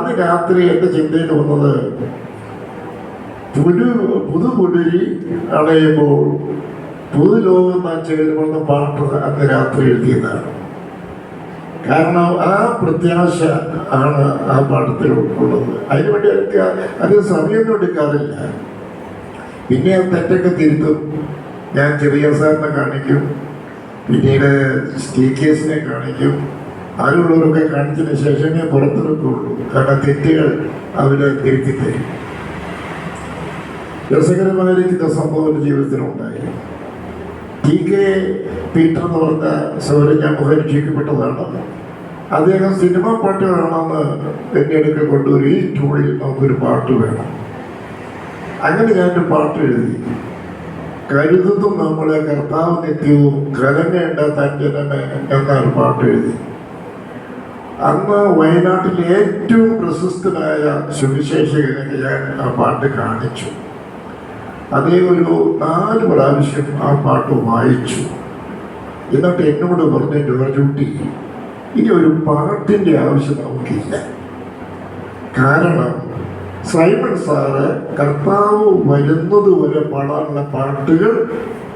അന്ന് രാത്രി എന്റെ ചിന്തയിൽ വന്നത് പുലു പുതുപുലരി അണയുമ്പോൾ പുതുലോകം നാം ചേരുമെന്ന പാട്ട് അന്ന് രാത്രി എഴുതിയതാണ്. കാരണം ആ പ്രത്യാശ ആണ് ആ പാഠത്തിൽ ഉള്ളത് അതിനുവേണ്ടി എനിക്ക് അത് സമയമൊന്നും എടുക്കാറില്ല. പിന്നെ ആ തെറ്റൊക്കെ തിരുത്തും. ഞാൻ ചെറിയ സാറിനെ കാണിക്കും. പിന്നീട് സ്റ്റീക്കേഴ്സിനെ കാണിക്കും. അതിലുള്ളവരൊക്കെ കാണിച്ചതിന് ശേഷമേ പുറത്തിറക്കുള്ളൂ കാരണം തെറ്റുകൾ അവരെ തിരുത്തി തരും രസകരമായിരിക്കുന്ന സംഭവം എന്റെ ജീവിതത്തിലുണ്ടായി. ടി കെ പീറ്റർ എന്ന് പറഞ്ഞ സൗരൻ ഞാൻ മുഖരിക്ഷിക്കപ്പെട്ടതാണ് അദ്ദേഹം സിനിമ പാട്ട് വേണമെന്ന് എന്റെ അടുക്കൽ കൊണ്ടുവരും. ഈ ടൂണിൽ നമുക്കൊരു പാട്ട് വേണം. അങ്ങനെ ഞാനൊരു പാട്ട് എഴുതി. കരുതുന്നു നമ്മളെ കർത്താവ് നിത്യവും കലങ്ങേണ്ട തഞ്ചനമേ എന്നൊരു പാട്ട് എഴുതി. അന്ന് വയനാട്ടിലെ ഏറ്റവും പ്രശസ്തനായ സുവിശേഷകനെ ആ പാട്ട് കാണിച്ചു. അതേ ഒരു നാല് പ്രാവശ്യം ആ പാട്ട് വായിച്ചു. എന്നിട്ട് എന്നോട് പറഞ്ഞു ജോർജുട്ടി ഇനി ഒരു പാട്ടിന്റെ ആവശ്യം നമുക്കില്ല. കാരണം സൈമൺ സാറ് കർത്താവ് വരുന്നത് വരെ പാടാനുള്ള പാട്ടുകൾ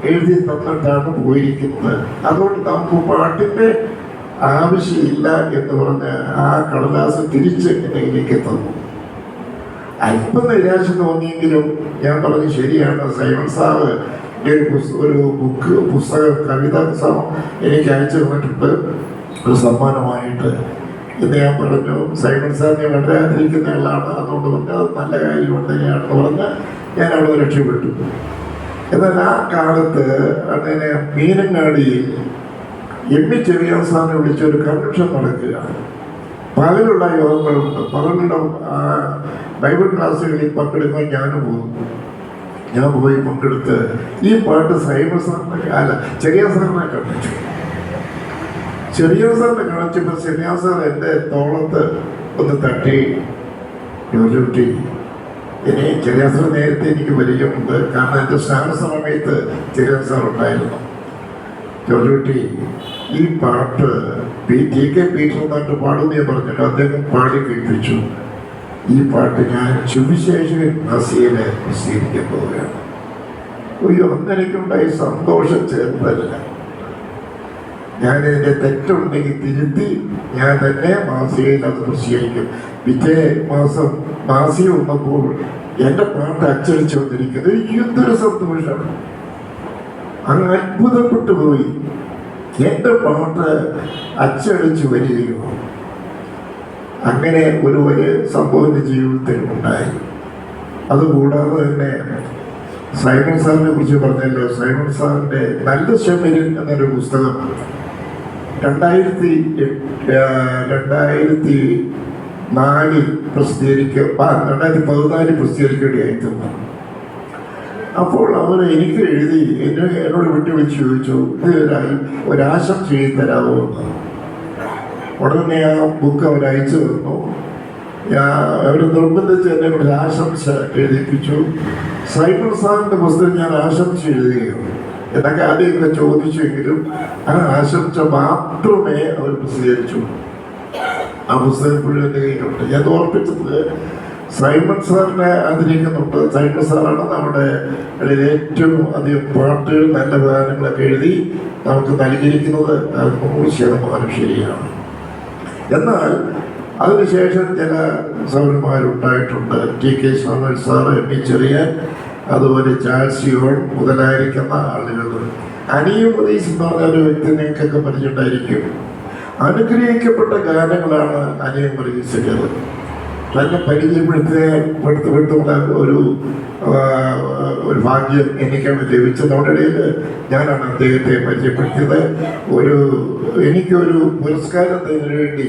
എഴുതി തന്നിട്ടാണ് പോയിരിക്കുന്നത്. അതുകൊണ്ട് നമുക്ക് പാട്ടിന്റെ ആവശ്യമില്ല എന്ന് പറഞ്ഞ് ആ കടലാസ് തിരിച്ച് എന്റെ കയ്യിലേക്ക് തന്നു. അല്പം നിരാശ തോന്നിയെങ്കിലും ഞാൻ പറഞ്ഞു ശരിയാണ് സൈമൺ സാറ് ഒരു ബുക്ക് പുസ്തകം കവിത എനിക്ക് അയച്ചു തന്നിട്ടുണ്ട്. ഒരു സമ്മാനമായിട്ട്. എന്ന് ഞാൻ പറഞ്ഞു. സൈമൺ സാറിനെ വളരെ ആദരിക്കുന്ന ആളാണ്. അതുകൊണ്ട് പറഞ്ഞ് അത് നല്ല കാര്യമുണ്ട് തന്നെയാണെന്ന് പറഞ്ഞ് ഞാൻ അവിടെ രക്ഷപ്പെട്ടു. എന്നാൽ ആ കാലത്ത് അങ്ങനെ മീനങ്ങാടിയിൽ എം ഇ ചെറിയ സാറിനെ വിളിച്ചൊരു കൺവെൻഷൻ നടക്കുക പകലുള്ള യോഗങ്ങളുണ്ട്. ആ, ബൈബിൾ ക്ലാസ്സുകളിൽ പങ്കെടുക്കാൻ ഞാനും പോകും ഞാൻ പോയി പങ്കെടുത്ത് ഈ പാട്ട് സൈബർ സാറിനെ അല്ല ചെറിയ സാറിനെ കാണിച്ചു. ചെറിയ സാറിനെ കാണിച്ചപ്പോൾ ചെറിയ സാർ എന്റെ തോളത്ത് ഒന്ന് തട്ടി ജോലിട്ടി ഇനി ചെറിയ സാർ നേരത്തെ എനിക്ക് പരിചയമുണ്ട്. കാരണം എന്റെ സ്നാന സമയത്ത് ചെറിയ സാർ ഉണ്ടായിരുന്നു. ജോലിട്ടി ഈ പാട്ട് പി ടി കെ പീറ്റർ പാടും ഞാൻ പറഞ്ഞിട്ട് അദ്ദേഹം പാടി കേൾപ്പിച്ചു. ഈ പാട്ട് ഞാൻ സുവിശേഷകൻ നസീനെ സ്വീകരിക്കാൻ പോവുകയാണ്. അയ്യോ അന്നെനിക്കുണ്ടായി സന്തോഷം ചേർന്നല്ല ഞാൻ എന്റെ തെറ്റുണ്ടെങ്കിൽ തിരുത്തി ഞാൻ തന്നെ മാസികയിൽ അത് പ്രസിദ്ധീകരിക്കും. പിറ്റേ മാസം മാസിക വന്നപ്പോൾ എന്റെ പാട്ട് അച്ചടിച്ചു വന്നിരിക്കുന്നത് എന്തൊരു സന്തോഷം. അങ്ങ് അത്ഭുതപ്പെട്ടു പോയി. എന്റെ പാട്ട് അച്ചടിച്ചു വരികയോ അങ്ങനെ ഒരു വലിയ സംഭവത്തിന്റെ ജീവിതത്തിൽ ഉണ്ടായി. അതുകൂടാതെ തന്നെ സൈമൺ സാറിനെ കുറിച്ച് പറഞ്ഞല്ലോ. സൈമൺ സാറിന്റെ നല്ല ശമരൻ എന്നൊരു പുസ്തകം. രണ്ടായിരത്തി രണ്ടായിരത്തി നാലിൽ പ്രസിദ്ധീകരിക്കുക രണ്ടായിരത്തി പതിനാലിൽ പ്രസിദ്ധീകരിക്കേണ്ടിയായി തീർന്നു അപ്പോൾ അവർ എനിക്ക് എഴുതി എന്നെ എന്നോട് വിട്ടു വിളിച്ച് ചോദിച്ചു ഇതുവരായി ഒരു- ഒരാശംസ എഴുതി തരാമോ എന്ന്. ഉടനെ ആ ബുക്ക് അവർ അയച്ചു തന്നു. ഞാൻ അവർ നിർബന്ധിച്ച് എന്നെ ഒരു ആശംസ എഴുതിപ്പിച്ചു. സൈബർ സാറിന്റെ പുസ്തകം ഞാൻ ആശംസ എഴുതുകയാണ് എന്നൊക്കെ ആദ്യമൊക്കെ ചോദിച്ചെങ്കിലും ആ ആശംസ മാത്രമേ അവർ പ്രസിദ്ധീകരിച്ചു. ആ പുസ്തകം ഇപ്പോഴും എന്റെ കയ്യിലുണ്ട്. ഞാൻ ഓർപ്പിച്ചത് സൈമൺ സാറിനെ ആദരിക്കുന്നുണ്ട്. സൈമൺ സാറാണ് നമ്മുടെ ഏറ്റവും അധികം പാട്ടുകൾ നല്ല ഗാനങ്ങളൊക്കെ എഴുതി നമുക്ക് നൽകിയിരിക്കുന്നത്. നൂറ് ശതമാനം ശരിയാണ്. എന്നാൽ അതിനുശേഷം ചില സൗരന്മാരുണ്ടായിട്ടുണ്ട്. T K Samuel sir M E Cheriyan അതുപോലെ ചാൾസിയോൺ മുതലായിരിക്കുന്ന ആളുകൾ. അനിയും ഉദീസ് എന്ന് പറഞ്ഞ ഒരു വ്യക്തി നിങ്ങൾക്കൊക്കെ പരിചയമുണ്ടായിരിക്കും. അനുഗ്രഹിക്കപ്പെട്ട ഗാനങ്ങളാണ് അനിയും തന്നെ വിട്ടുള്ള ഒരു ഒരു ഭാഗ്യം എനിക്കാണ് ലഭിച്ചത് നമ്മുടെ ഇടയിൽ ഞാനാണ് അദ്ദേഹത്തെ പരിചയപ്പെടുത്തിയത്. ഒരു എനിക്കൊരു പുരസ്കാരം തന്നതിന് വേണ്ടി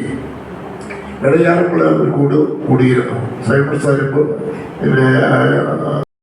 ഇടയാറുള്ള ഒരു കൂട് കൂടിയിരുന്നു. സൈബർ സാഹിബ്